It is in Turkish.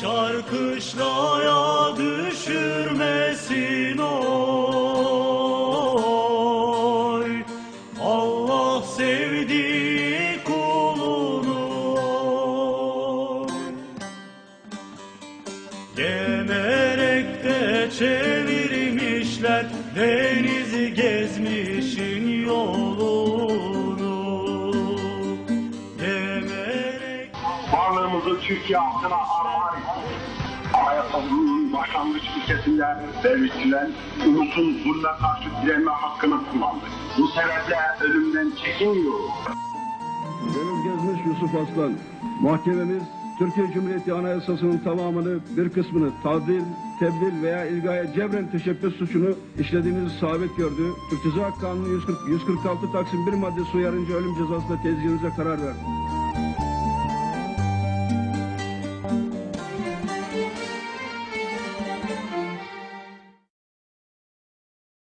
Şarkışlaya düşürmesin oy. Allah sevdiği kulunu oy. Gemerekte çevirmişler denizi gezmişin yolunu varlığımızı Türkiye halkına armağan. Anayasasının başlangıç ilkesinde devletçiler ulusun zulme karşı direnme hakkını kullandı. Bu sebeple ölümden çekinmiyoruz. Gönül gezmiş Yusuf Aslan. Mahkememiz Türkiye Cumhuriyeti Anayasası'nın tamamını bir kısmını tadil, tebdil veya ilgaya cebren teşebbüs suçunu işlediğinizi sabit gördü. Türk Ceza Kanunu 140, 146 Taksim 1 maddesi uyarınca ölüm cezasına tezgihinize karar verdi.